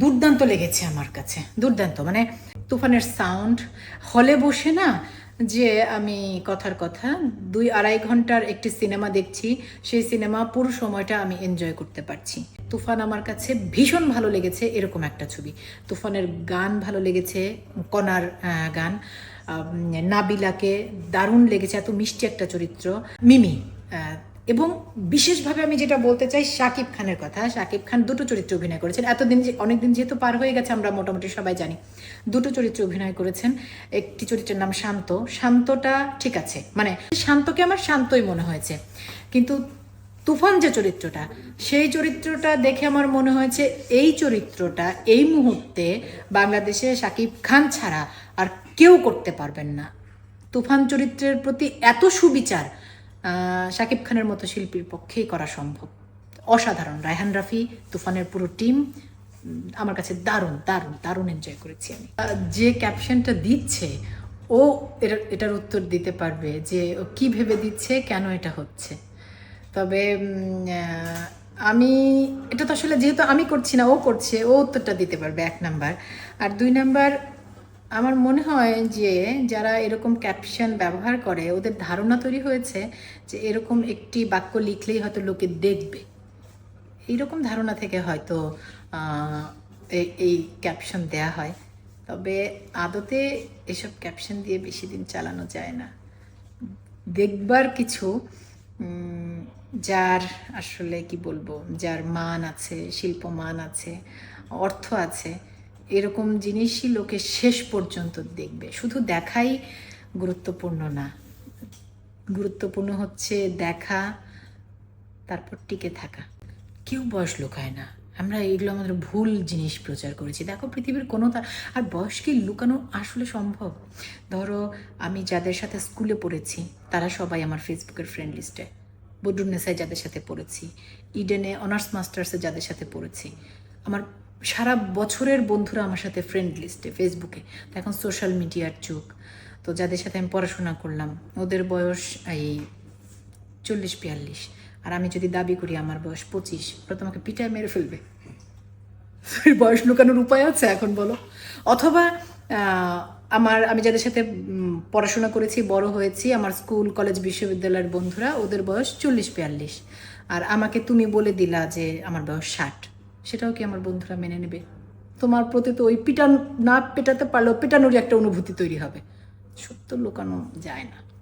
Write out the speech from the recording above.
দুর্দান্ত লেগেছে আমার কাছে, দুর্দান্ত। মানে তুফানের সাউন্ড হলে বসে না যে আমি কথার কথা, দুই আড়াই ঘণ্টার একটি সিনেমা দেখছি, সেই সিনেমা পুরো সময়টা আমি এনজয় করতে পারছি। তুফান আমার কাছে ভীষণ ভালো লেগেছে এরকম একটা ছবি। তুফানের গান ভালো লেগেছে, কনার গান। নাবিলাকে দারুণ লেগেছে, এত মিষ্টি একটা চরিত্র। মিমি এবং বিশেষভাবে আমি যেটা বলতে চাই, শাকিব খানের কথা। শাকিব খান দুটো চরিত্রে অভিনয় করেছেন। এতদিন অনেকদিন যেহেতু পার হয়ে গেছে, আমরা মোটামুটি সবাই জানি। দুটো চরিত্রে অভিনয় করেছেন। একটি চরিত্রের নাম শান্ত। শান্তটা ঠিক আছে। মানে শান্তকে আমার শান্তই মনে হয়েছে। কিন্তু তুফান যে চরিত্রটা, সেই চরিত্রটা দেখে আমার মনে হয়েছে এই চরিত্রটা এই মুহূর্তে বাংলাদেশে শাকিব খান ছাড়া আর কেউ করতে পারবেন না। তুফান চরিত্রের প্রতি এত সুবিচার শাকিব খানের মতো শিল্পীর পক্ষেই করা সম্ভব। অসাধারণ। রায়হান রাফি, তুফানের পুরো টিম আমার কাছে দারুণ দারুণ দারুণ এনজয় করেছি আমি। যে ক্যাপশনটা দিচ্ছে, ও এটার এটার উত্তর দিতে পারবে যে ও কী ভেবে দিচ্ছে, কেন এটা হচ্ছে। তবে আমি, এটা তো আসলে যেহেতু আমি করছি না, ও করছে, ও উত্তরটা দিতে পারবে এক নাম্বার। আর দুই নাম্বার আমার মনে হয় যে যারা এরকম ক্যাপশন ব্যবহার করে, ওদের ধারণা তৈরি হয়েছে যে এরকম একটি বাক্য লিখলেই হয়তো লোকে দেখবে। এইরকম ধারণা থেকে হয়তো এই- ক্যাপশন দেয়া হয়। তবে আদতে এসব ক্যাপশন দিয়ে বেশি দিন চালানো যায় না। দেখবার কিছু যার আসলে কি বলব, যার মান আছে শিল্প মান আছে, অর্থ আছে এরকম জিনিসই লোকে শেষ পর্যন্ত দেখবে। শুধু দেখাই গুরুত্বপূর্ণ না। গুরুত্বপূর্ণ হচ্ছে দেখা, তারপর টিকে থাকা। কেউ বয়স লুকায় না। আমরা এগুলো আমাদের ভুল জিনিস প্রচার করেছি। দেখো পৃথিবীর কোনো তা আর বয়স কি লুকানো আসলে সম্ভব? ধরো, আমি যাদের সাথে স্কুলে পড়েছি, তারা সবাই আমার ফেসবুকের ফ্রেন্ড লিস্টে বদরুন্নেসায় যাদের সাথে পড়েছি ইডেনে অনার্স মাস্টার্সে যাদের সাথে পড়েছি। আমার সারা বছরের বন্ধুরা আমার সাথে ফ্রেন্ড লিস্টে ফেসবুকে এখন সোশ্যাল মিডিয়ার যুগ। তো যাদের সাথে আমি পড়াশোনা করলাম, ওদের বয়স এই চল্লিশ বিয়াল্লিশ। আর আমি যদি দাবি করি আমার বয়স পঁচিশ, ওরা তোমাকে পিটায় মেরে ফেলবে। বয়স লুকানোর উপায় আছে এখন বলো। অথবা আমার, আমি যাদের সাথে পড়াশোনা করেছি, বড় হয়েছি, আমার স্কুল কলেজ বিশ্ববিদ্যালয়ের বন্ধুরা, ওদের বয়স চল্লিশ বিয়াল্লিশ। আর আমাকে তুমি বলে দিলা যে আমার বয়স ষাট। সেটাও কি আমার বন্ধুরা মেনে নেবে? তোমার প্রতি তো ওই পিটান না পেটাতে পারলেও পেটানোরই একটা অনুভূতি তৈরি হবে। সত্য লুকানো যায় না।